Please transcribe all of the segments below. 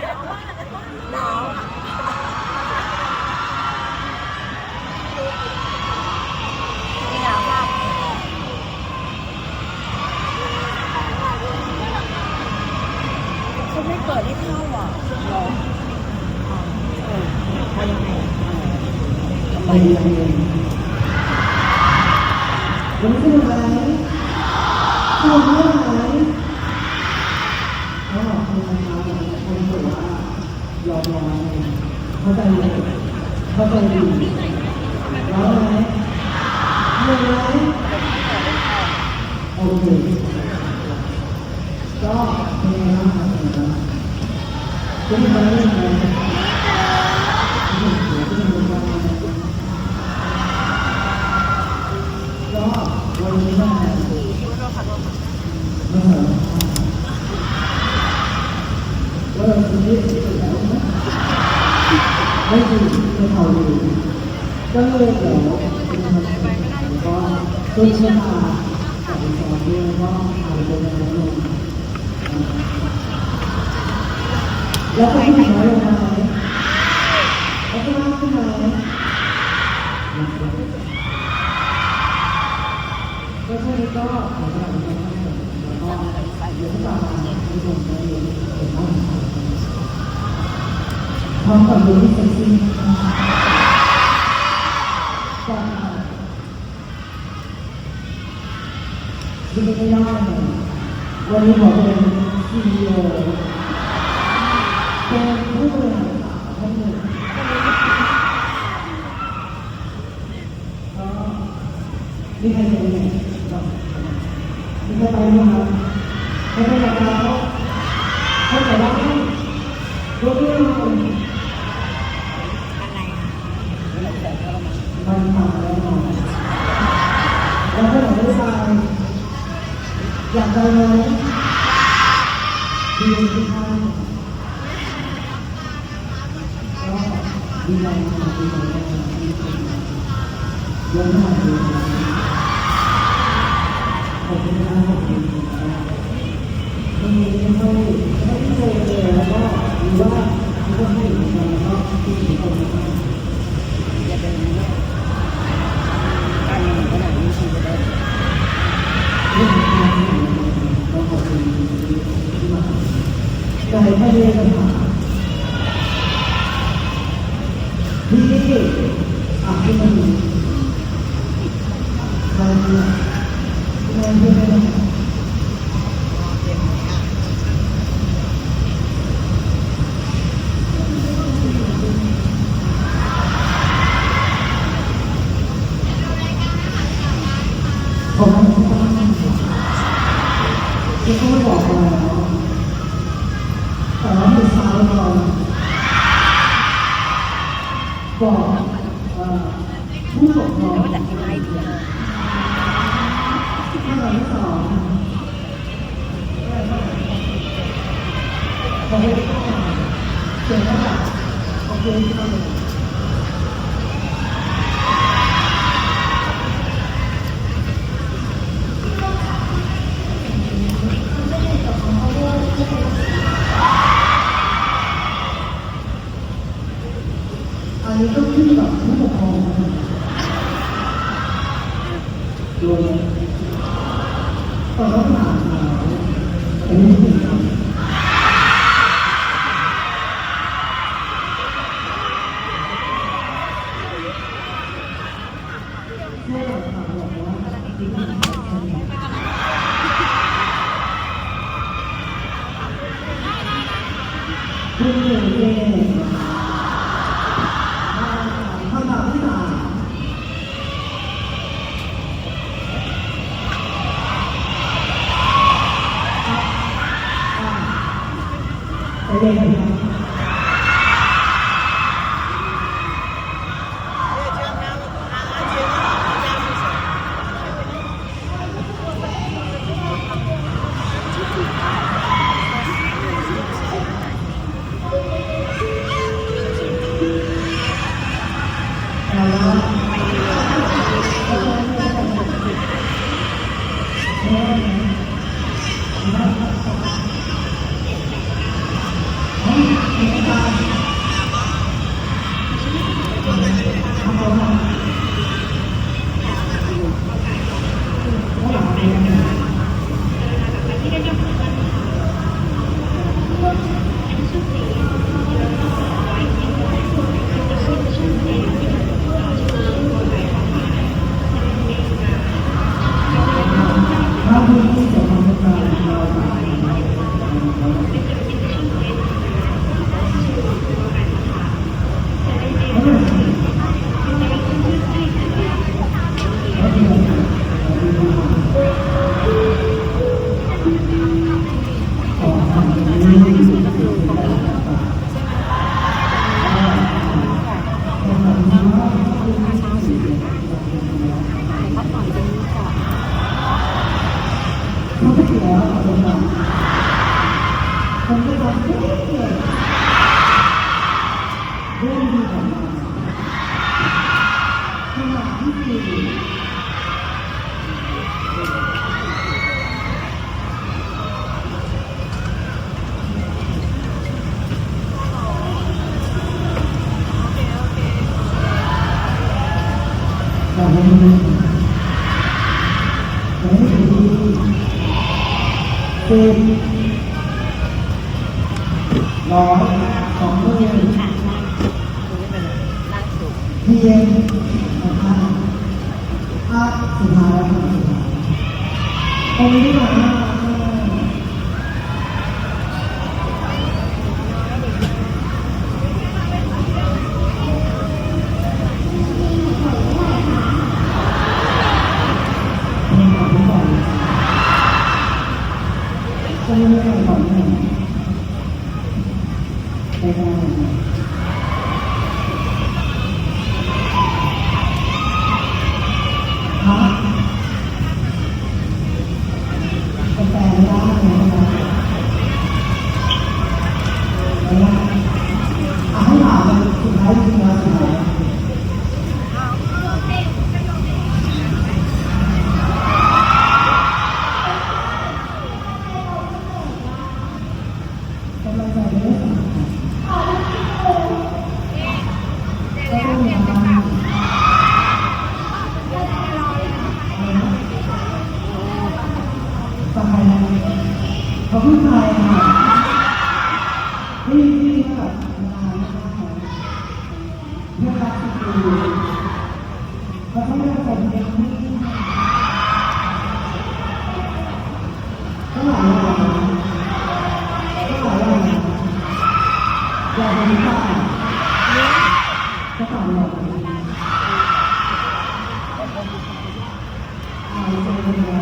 หนาวหนาวมากเขาไม่เปิดให้เข้าอะหรอเออไปยังไงไปยนเรียนรู้สึกไหมคุณองไหมก็คุณนะคะคุณถือว่ายอมยอมเข้าใจเลยเข้าใจดีแล้วไหมเหนื่อยไหมโอเคก็เป็นไงบ้างครับคุณเป็น ไงบ้างคุณเป็นไงบ้างก็วันนี้มาเมื่อว่าเราซื้อแล้วนะไม่ถูกไม่เอาเลยก็เลยเดี๋ยวเป็นทางก็ต้นเชื่อมากับสอด้วยก็เอาไปในนั้นลง แล้วก็ขึ้นมาลงมาแล้วก็ขึ้นมาไหมก็ช่วงนี้ก็ขอสนับสนุนแล้วก็เดี๋ยวต่อมาผู้ชมจะเรียนเป็นห้องพร้อมกับดูที่เซ็กซี่ก็ดูไม่ยากเลยวันนี้ขอเป็นซีอีโอ ไม่ไปกับเราเขาแต่ว่าให้รถเรื่องมันอะไรมันผ่าแล้วหน่อยแล้วก็หน่ยได้ไปอยากไปไหมดีที่ท่านก็ดีใจมดีใจมากที่เป็นยอดมาก ใจแค่เรียนปัญหาที่อาจจะมันใครเนี่ยใครที่ไม่ได้ผมไม่ต้ เขาไม่ได้ต้องเขียนว่าแบบโอเคที่เขาเลยอันนี้ก็ขึ้นกับผู้ปกครองนะครับโดยตอนเราม คุณ พักผ่อนตรงนี้ก่อน ร้อยสองหมื่นเพียงนะครับภาพสุดท้ายตรงนี้ก่อนนะ Amém. ที่ที่กับงานนะคะของเพื่อนรักสุดแล้วก็เรื่องคนเลี้ยงที่ก็หลายอย่างก็หลายอย่างอย่างนี้ก็ก็ต่างหลอกอาจจะ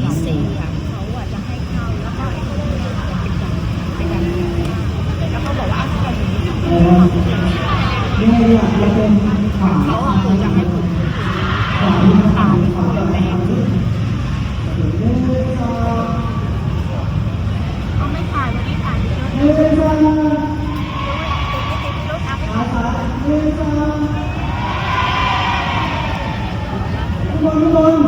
ที่สี่เขาอาจจะให้เข้าแล้วก็ไอ้คนที่จะเป็นการเป็นการแล้วเขาบอกว่าเอาไปถึงเขาอะควรจะให้ผมตายเขาเดี๋ยวแม่ก็ไม่ตายไม่ได้ตายเยอะทุกคนทุกคน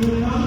Yeah.